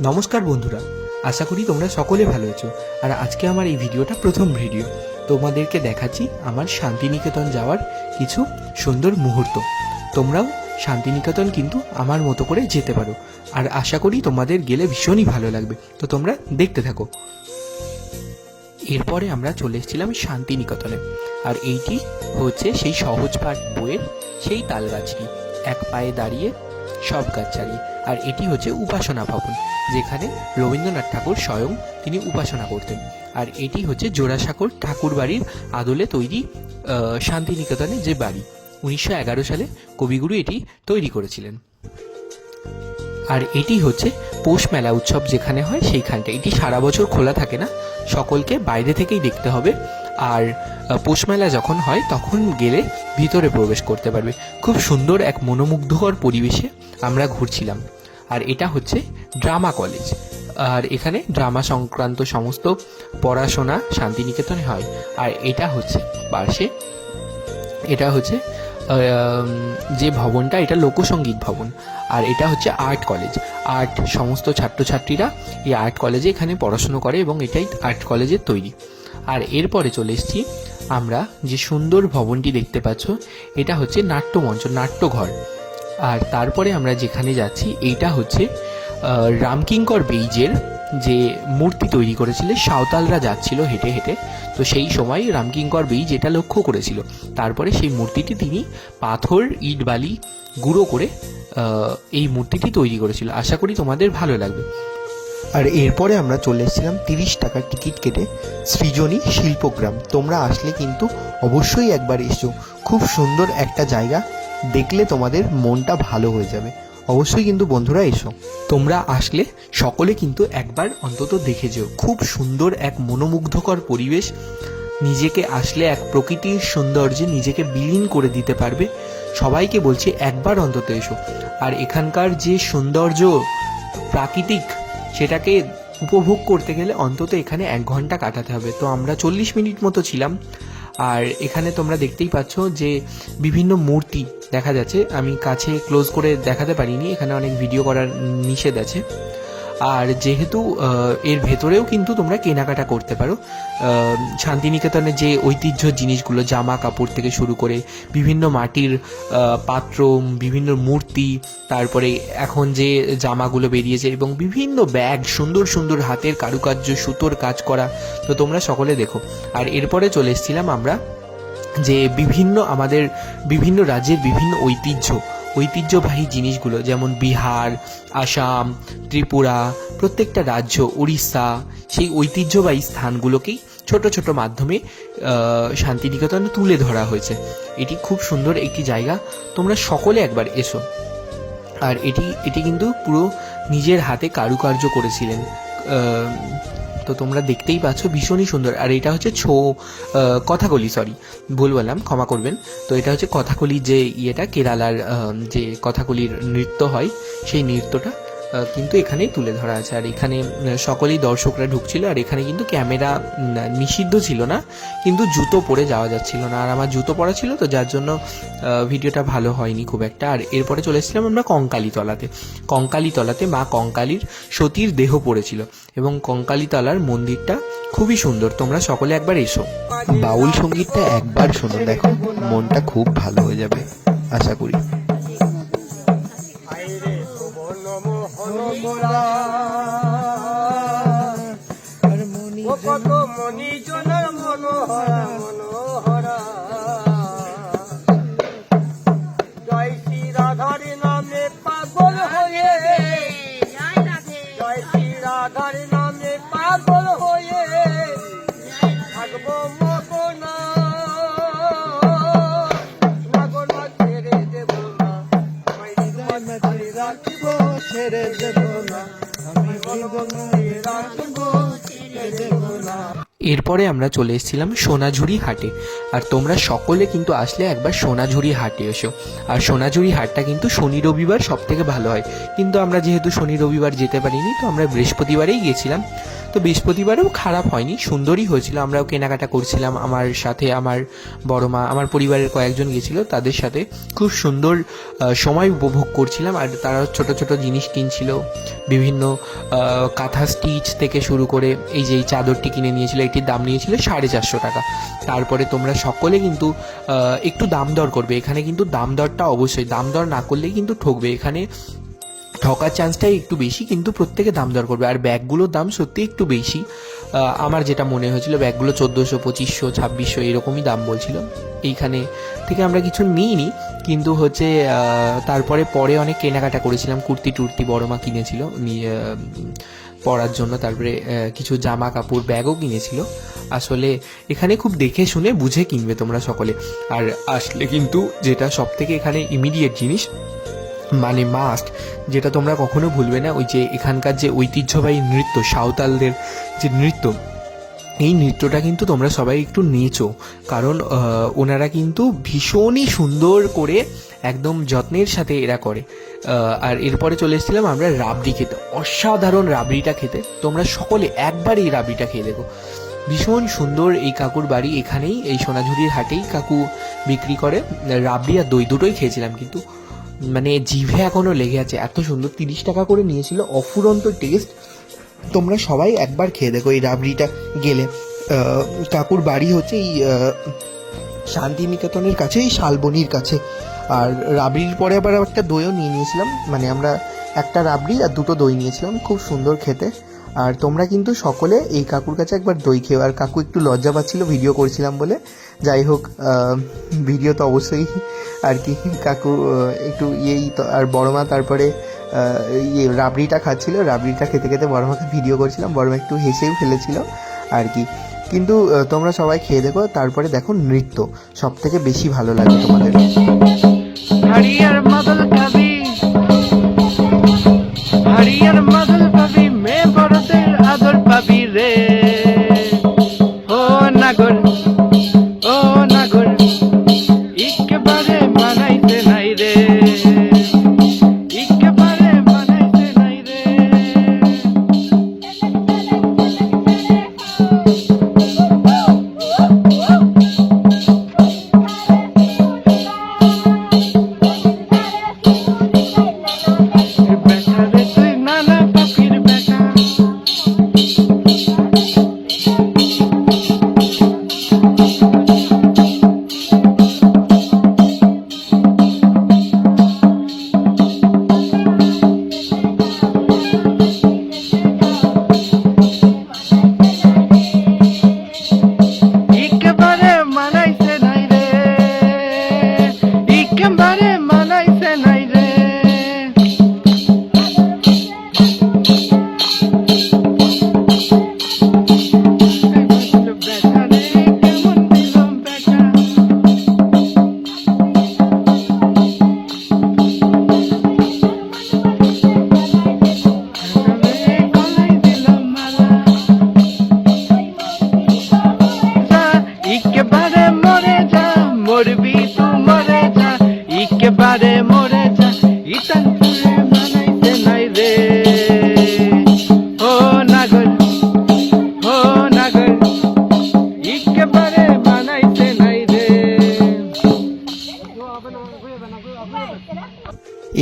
নমস্কার বন্ধুরা, আশা করি তোমরা সকলে ভালো আছো। আর আজকে আমার এই ভিডিওটা প্রথম ভিডিও। তোমাদেরকে দেখাচ্ছি আমার শান্তিনিকেতন যাওয়ার কিছু সুন্দর মুহূর্ত। তোমরাও শান্তিনিকেতন কিন্তু আমার মতো করে যেতে পারো। আর আশা করি তোমাদের গেলে ভীষণই ভালো লাগবে। তো তোমরা দেখতে থাকো। এরপরে আমরা চলে এসেছিলাম শান্তিনিকেতনে। আর এইটি হচ্ছে সেই সহজ পাঠ বইয়ের সেই তালগাছটি এক পায়ে দাঁড়িয়ে সব গাছ ছাড়িয়ে আর এটি হচ্ছে উপাসনা ভবন, যেখানে রবীন্দ্রনাথ ঠাকুর স্বয়ং তিনি উপাসনা করতেন। আর এটি হচ্ছে জোড়াসাঁকোর ঠাকুর বাড়ির আদলে তৈরি শান্তিনিকেতনে যে বাড়ি। উনিশশো এগারো সালে কবিগুরু এটি তৈরি করেছিলেন। আর এটি হচ্ছে পৌষ মেলা উৎসব যেখানে হয় সেইখানটা এটি সারা বছর খোলা থাকে না, সকলকে বাইরে থেকেই দেখতে হবে। আর পৌষ মেলা যখন হয়, তখন গেলে ভিতরে প্রবেশ করতে পারবে। খুব সুন্দর এক মনোমুগ্ধকর পরিবেশে আমরা ঘুরছিলাম। আর এটা হচ্ছে ড্রামা কলেজ। আর এখানে ড্রামা সংক্রান্ত সমস্ত পড়াশোনা শান্তিনিকেতনে হয়। আর এটা হচ্ছে পাশে, এটা হচ্ছে যে ভবনটা, এটা লোকসঙ্গীত ভবন। আর এটা হচ্ছে আর্ট কলেজ। আর্ট সমস্ত ছাত্রছাত্রীরা এই আর্ট কলেজে এখানে পড়াশুনো করে এবং এটাই আর্ট কলেজের তৈরি। আর এরপরে চলে এসেছি আমরা যে সুন্দর ভবনটি দেখতে পাচ্ছ, এটা হচ্ছে নাট্যমঞ্চ, নাট্যঘর। আর তারপরে আমরা যেখানে যাচ্ছি, এইটা হচ্ছে রামকিঙ্কর বেইজের যে মূর্তি তৈরি করেছিল, সাঁওতালরা যাচ্ছিল হেঁটে হেঁটে। তো সেই সময় রামকিঙ্কর বেইজ এটা লক্ষ্য করেছিল। তারপরে সেই মূর্তিটি তিনি পাথর, ইট, বালি গুঁড়ো করে এই মূর্তিটি তৈরি করেছিল। আশা করি তোমাদের ভালো লাগবে। আর এরপরে আমরা চলে এসেছিলাম তিরিশ টাকার টিকিট কেটে সৃজনী শিল্পগ্রাম। তোমরা আসলে কিন্তু অবশ্যই একবার এসো খুব সুন্দর একটা জায়গা। দেখলে তোমাদের মনটা ভালো হয়ে যাবে। অবশ্যই কিন্তু বন্ধুরা এসো। তোমরা আসলে সকলে কিন্তু একবার অন্তত দেখে যেও। খুব সুন্দর এক মনোমুগ্ধকর পরিবেশ। নিজেকে আসলে এক প্রকৃতির সৌন্দর্যে নিজেকে বিলীন করে দিতে পারবে। সবাইকে বলছি একবার অন্তত এসো। আর এখানকার যে সৌন্দর্য প্রাকৃতিক, সেটাকে উপভোগ করতে গেলে অন্তত এখানে এক ঘণ্টা কাটাতে হবে। তো আমরা চল্লিশ মিনিট মতো ছিলাম। আর এখানে তোমরা দেখতেই পাচ্ছ যে বিভিন্ন মূর্তি দেখা যাচ্ছে। আমি কাছে ক্লোজ করে দেখাতে পারিনি, এখানে অনেক ভিডিও করার নিষেধ আছে। আর যেহেতু এর ভেতরেও কিন্তু তোমরা কেনাকাটা করতে পারো। আহ, শান্তিনিকেতনের যে ঐতিহ্য জিনিসগুলো জামা কাপড় থেকে শুরু করে বিভিন্ন মাটির পাত্র বিভিন্ন মূর্তি তারপরে এখন যে জামাগুলো বেরিয়েছে এবং বিভিন্ন ব্যাগ সুন্দর সুন্দর হাতের কারুকার্য সুতোর কাজ করা তো তোমরা সকলে দেখো। আর এরপরে চলে এসেছিলাম আমরা যে বিভিন্ন আমাদের বিভিন্ন রাজ্যের বিভিন্ন ঐতিহ্য ঐতিহ্যবাহী জিনিসগুলো, যেমন বিহার, আসাম, ত্রিপুরা, প্রত্যেকটা রাজ্য, উড়িষ্যা, সেই ঐতিহ্যবাহী স্থানগুলোকেই ছোট ছোট মাধ্যমে শান্তিনিকেতনে তুলে ধরা হয়েছে। এটি খুব সুন্দর একটি জায়গা। তোমরা সকলে একবার এসো। আর এটি এটি কিন্তু পুরো নিজের হাতে কারুকার্য করেছিলেন তো তোমরা দেখতেই পাচ্ছ ভীষণই সুন্দর। আর এটা হচ্ছে ছো কথাকলি সরি ভুল বললাম, ক্ষমা করবেন। তো এটা হচ্ছে কথাকলি যে ইয়েটা, কেরালার যে কথাকলির নৃত্য হয়, সেই নৃত্যটা কিন্তু এখানেই তুলে ধরা আছে। আর এখানে সকলেই দর্শকরা ঢুকছিল, আর এখানে কিন্তু ক্যামেরা নিষিদ্ধ ছিল না, কিন্তু জুতো পরে যাওয়া যাচ্ছিল না। আর আমার জুতো পরা ছিল তো, যার জন্য ভিডিওটা ভালো হয়নি খুব একটা। আর এরপরে চলে এসেছিলাম আমরা কঙ্কালী তলাতে কঙ্কালী তলাতে মা কঙ্কালীর সতীর দেহ পড়েছিল এবং কঙ্কালী তলার মন্দিরটা খুবই সুন্দর। তোমরা সকলে একবার এসো। বাউল সঙ্গীতটা একবার শোনো, দেখো, মনটা খুব ভালো হয়ে যাবে, আশা করি। কত মনি দেব এরপরে আমরা চলে এসেছিলাম সোনাঝুরি হাটে। আর তোমরা সকলে কিন্তু আসলে একবার সোনাঝুরি হাটে এসো। আর সোনাঝুরি হাটটা কিন্তু শনি রবিবার সব থেকে ভালো হয়। কিন্তু আমরা যেহেতু শনি রবিবার যেতে পারিনি, তো আমরা বৃহস্পতিবারেই গেছিলাম। তো বৃহস্পতিবারেও খারাপ হয়নি, সুন্দরই হয়েছিল। আমরাও কেনাকাটা করছিলাম আমার সাথে, আমার বড় মা, আমার পরিবারের কয়েকজন গেছিল তাদের সাথে। খুব সুন্দর সময় উপভোগ করছিলাম। আর তারা ছোট ছোট জিনিস কিনছিল, বিভিন্ন কাঁথা স্টিচ থেকে শুরু করে এই যে এই চাদরটি কিনে নিয়েছিল এটির দাম নিয়েছিল সাড়ে চারশো টাকা। তারপরে তোমরা সকলে কিন্তু একটু দাম দর করবে। এখানে কিন্তু দাম দরটা অবশ্যই, দাম দর না করলেই কিন্তু ঠকবে। এখানে ঠকার চান্সটাই একটু বেশি, কিন্তু প্রত্যেকে দাম দর করবে। আর ব্যাগগুলোর দাম সত্যি একটু বেশি। আমার যেটা মনে হয়েছিল, ব্যাগগুলো চোদ্দোশো, পঁচিশশো, ছাব্বিশশো এরকমই দাম বলছিল। এইখানে থেকে আমরা কিছু নিইনি, কিন্তু হচ্ছে তারপরে পরে অনেক কেনাকাটা করেছিলাম। কুর্তি টুর্তি বড় মা কিনেছিল, নিয়ে পরার জন্য তারপরে কিছু জামা কাপড় ব্যাগও কিনেছিল। আসলে এখানে খুব দেখে শুনে বুঝে কিনবে তোমরা সকলে। আর আসলে কিন্তু যেটা সব থেকে এখানে ইমিডিয়েট জিনিস মানে মাস্ট যেটা তোমরা কখনো ভুলবে না, ওই যে এখানকার যে ঐতিহ্যবাহী নৃত্য, সাঁওতালদের যে নৃত্য, এই নৃত্যটা কিন্তু তোমরা সবাই একটু নেচো। কারণ ওনারা কিন্তু ভীষণই সুন্দর করে একদম যত্নের সাথে এরা করে। আর এরপরে চলে এসেছিলাম আমরা রাবড়ি খেতে। অসাধারণ রাবড়িটা খেতে। তোমরা সকলে একবার এই রাবড়িটা খেয়ে দেখো। ভীষণ সুন্দর এই কাকুর বাড়ি এখানেই, এই সোনাঝুরির হাটেই কাকু বিক্রি করে। রাবড়ি আর দই দুটোই খেয়েছিলাম কিন্তু মানে জিভে এখনও লেগে আছে। এত সুন্দর, তিরিশ টাকা করে নিয়েছিল। অফুরন্ত টেস্ট। তোমরা সবাই একবার খেয়ে দেখো এই রাবড়িটা গেলে। কাকুর বাড়ি হচ্ছে এই শান্তিনিকেতনের কাছে, এই শালবনির কাছে। আর রাবড়ির পরে আবার একটা দইও নিয়ে নিয়েছিলাম। মানে আমরা একটা রাবড়ি আর দুটো দই নিয়েছিলাম, খুব সুন্দর খেতে। আর তোমরা কিন্তু সকলে এই কাকুর কাছে একবার দই খেও। আর কাকু একটু লজ্জা পাচ্ছিল, ভিডিও করছিলাম বলে। যাই হোক ভিডিও তো অবশ্যই আর কি। কাকু একটু ইয়েই তো, আর বড় মা তারপরে ইয়ে রাবড়িটা খাচ্ছিল। রাবড়িটা খেতে খেতে বড় মাকে ভিডিও করছিলাম। বড় মা একটু হেসেও ফেলেছিল আর কি। কিন্তু তোমরা সবাই খেয়ে দেখো, তারপরে দেখো নৃত্য। সব থেকে বেশি ভালো লাগে তোমাদের। নাগর, ও নাগর একেবারে মানাইতে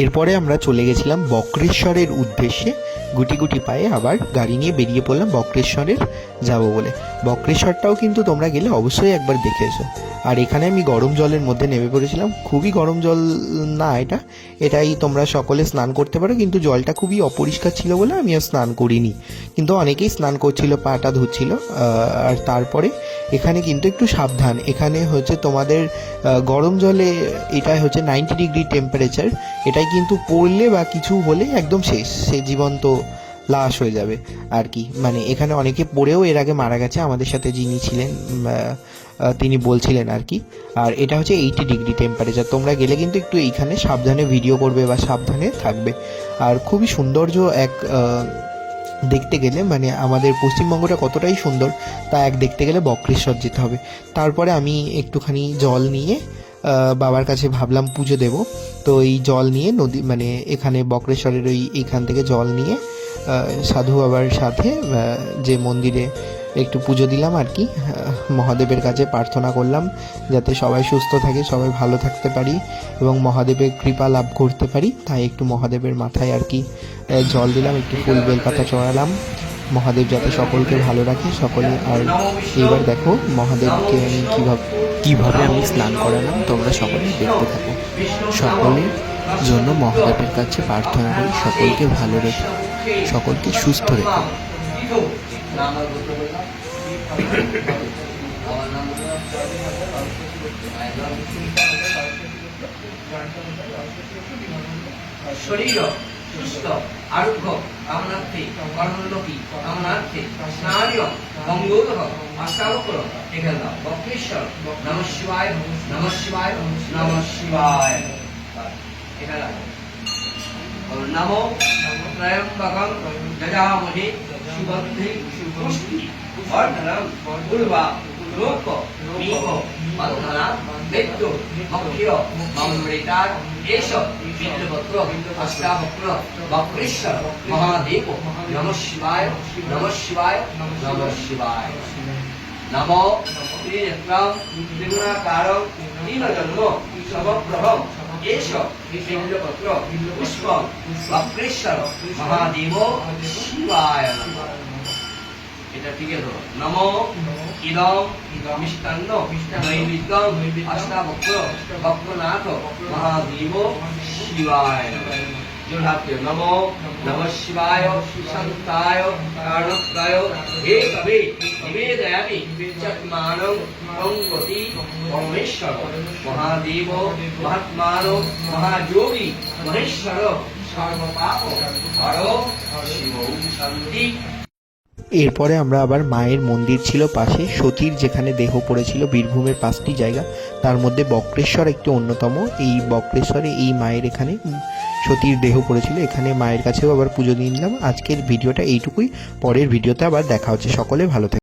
এরপরে আমরা চলে গেছিলাম বক্রেশ্বরের উদ্দেশ্যে। গুটি গুটি পায়ে আবার গাড়ি নিয়ে বেরিয়ে পড়লাম বক্রেশ্বরের যাব বলে। বক্রেশ্বরটাও কিন্তু তোমরা গেলে অবশ্যই একবার দেখে এসো। আর এখানে আমি গরম জলের মধ্যে নেমে পড়েছিলাম। খুবই গরম জল না এটা, এটাই তোমরা সকলে স্নান করতে পারো, কিন্তু জলটা খুবই অপরিষ্কার ছিল বলে আমি আর স্নান করিনি। কিন্তু অনেকেই স্নান করছিল, পাটা ধুচ্ছিল আর তারপরে এখানে কিন্তু একটু সাবধান। এখানে হচ্ছে তোমাদের গরম জলে এটা হচ্ছে নাইনটি ডিগ্রি টেম্পারেচার এটাই কিন্তু পড়লে বা কিছু হলে একদম শেষ, সে জীবন্ত লাশ হয়ে যাবে। আর কি মানে এখানে অনেকে পড়েও এর আগে মারা গেছে, আমাদের সাথে যিনি ছিলেন তিনি বলছিলেন আর কি। আর এটা হচ্ছে এইটি ডিগ্রি টেম্পারেচার তোমরা গেলে কিন্তু একটু এইখানে সাবধানে ভিডিও করবে বা সাবধানে থাকবে। আর খুবই সৌন্দর্য এক দেখতে গেলে মানে আমাদের পশ্চিমবঙ্গটা কতটাই সুন্দর, তা এক দেখতে গেলে বক্রেশ্বর যেতে হবে। তারপরে আমি একটুখানি জল নিয়ে বাবার কাছে ভাবলাম পুজো দেব। তো এই জল নিয়ে নদী মানে এখানে বক্রেশ্বরের ওই এইখান থেকে জল নিয়ে সাধু বাবার সাথে যে মন্দিরে একটু পুজো দিলাম আর কি মহাদেবের কাছে প্রার্থনা করলাম যাতে সবাই সুস্থ থাকে, সবাই ভালো থাকতে পারি এবং মহাদেবের কৃপা লাভ করতে পারি। তাই একটু মহাদেবের মাথায় আর কি জল দিলাম, একটু ফুল বেলপাতা চড়ালাম। মহাদেব যাতে সকলকে ভালো রাখে, সকলে আর এবার দেখো মহাদেবকে আমি কীভাবে কীভাবে আমি স্নান করালাম, তোমরা সকলে দেখতে থাকো। সকলের জন্য মহাদেবের কাছে প্রার্থনা করি, সকলকে ভালো রেখে, সকলকে সুস্থ রেখে। শরীর সুস্থ আরোগ্য কামনার্থে কর্মোন্নতি কামনার্থে স্নানীয় মঙ্গোদহ অষ্টাবক্র এখানে বক্রেশ্বর, নম শিবায় নম শিবায় নম শিবায়। এখানে দাও ত্রয়ম্বকম যজামহে সুবদ্ধি পুষ্টি বর্ধনম পূর্বা লোক নিক বন্ধনা মৃত্যু মক্ষির মমৃতার এস বিন্দুপত্র অষ্টাবক্র বক্রেশ্বর মহাদেব নম শিবায় নম শিবায় নম শিবায়। নমো সমপ্রভম বক্রেশ্বর মহাদেব শিবায়। এটা ঠিক আছে নম ইদম মিষ্টান্ন নৈবেদ্যম অষ্টাবক্র বক্রনাথ মহাদেব শিবায় নমঃ। নম নম শিবায় শান্তায় কারণকায় হে কবে নিবেদয়ামি চত্মানং গঙ্গতি পরমেশ্বর। মহাদেব মহাত্মান মহাযোগী মহেশ্বর সর্বপাপ হর শিব শান্তি। এরপরে আমরা আবার মায়ের মন্দির ছিল পাশে, সতীর যেখানে দেহ পড়েছিল, বীরভূমের পাঁচটি জায়গা। তার মধ্যে বক্রেশ্বর একটি অন্যতম। এই বক্রেশ্বরে এই মায়ের এখানে সতীর দেহ পড়েছিল। এখানে মায়ের কাছেও আবার পুজো দিয়ে নিলাম। আজকের ভিডিওটা এইটুকুই। পরের ভিডিওতে আবার দেখা হচ্ছে। সকলে ভালো থাকে